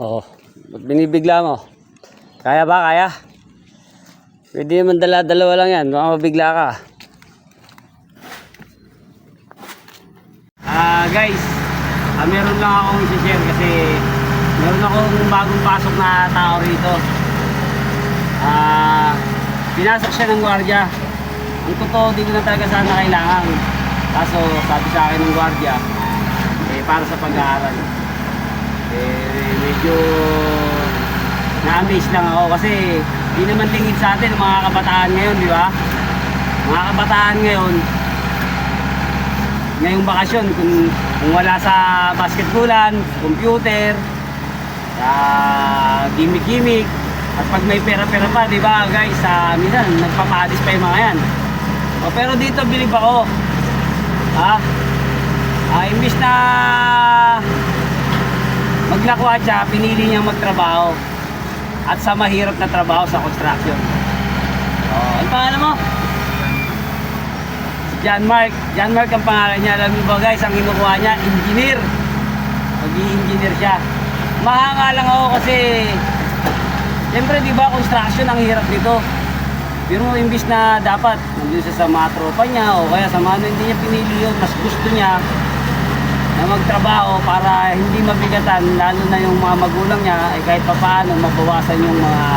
Oo. Ba't binibigla mo? Kaya ba? Kaya? Pwede naman dala-dalawa lang yan. Baka mabigla ka. Ah, guys. Ah, meron lang akong isi-share kasi meron akong bagong pasok na tao rito. Ah, pinasok siya ng gwardiya. Ang totoo, di na talaga sana kailangan. Kaso, sabi sa akin ng gwardiya, eh, para sa pag-aaral. Eh, medyo na-amaze lang ako kasi di naman lingid sa atin mga kabataan ngayon, di ba? Mga kabataan ngayon, ngayong bakasyon, kung, kung wala sa basketballan, computer, sa gimmick-gimmick, at pag may pera-pera pa, di ba guys, sa minsan nagpapadis pa yung mga yan. O, pero dito bilib ako. Ha? Ah, imbis na maglakwatsa, pinili niyang magtrabaho at sa mahirap na trabaho sa construction. Oh, ano pangalan mo? Si John Mark. John Mark ang pangalan niya. Alam niyo ba guys, ang kinukuha niya, engineer. Mag-i-engineer siya. Mahanga lang ako kasi Siyempre, di ba, construction ang hirap dito. Pero imbis na dapat, nandun siya sa mga tropa niya o kaya sa mga ano, hindi niya pinili yun, mas gusto niya na magtrabaho para hindi mabigatan, lalo na yung mga magulang niya, eh kahit pa paano, mabawasan yung mga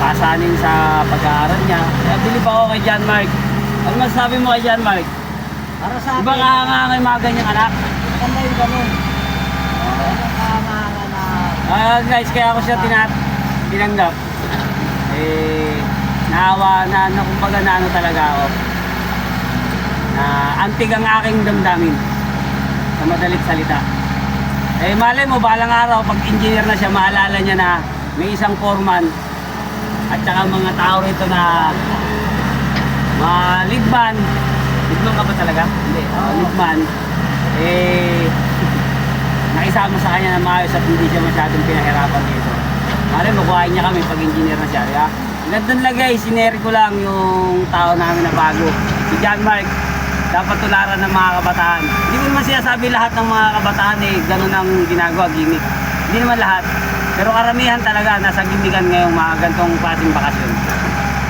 pasanin sa pag-aaral niya. Kaya bilib ako kay John Mark. Ano masasabi mo kay John Mark? Para sa Di ba kahanga yung mga ganyang anak? Maganda yung ganun. Ah, guys, kaya ako siya tinat tinanggap. Eh, naawa na, na kumbaga na ano talaga ako. Na antig ang aking damdamin. Sa madalit salita. Eh, malay mo, balang araw, pag engineer na siya, maalala niya na may isang foreman at saka mga tao rito na mga leadman. Leadman ka ba talaga? Hindi. Uh, leadman. Eh, nakisama sa kanya na maayos at hindi siya masyadong pinahirapan dito. Mali, makuhain niya kami pag engineer na siya. Nandun lang guys, sineri ko lang yung tao namin na bago. Si John Mark, dapat tularan ng mga kabataan. Hindi ko naman sinasabi lahat ng mga kabataan eh, ganun ang ginagawa, gimmick. Hindi naman lahat. Pero karamihan talaga, nasa gimmickan ngayong mga gantong klaseng bakasyon.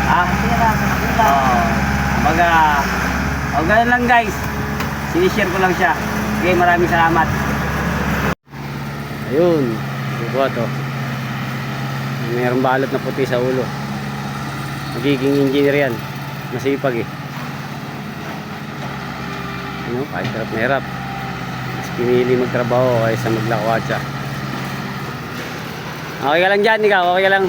Ha? magulang. Oo. Kumbaga, o ganun lang guys. Sinishare ko lang siya. Okay, maraming salamat. Ayun, bubuhat to. Mayroong balot na puti sa ulo. Magiging engineer yan. Masipag eh. Ano, kahit hirap na hirap. Mas pinili magtrabaho kaysa maglakwatsa. Okay ka lang dyan, ikaw. Okay ka lang.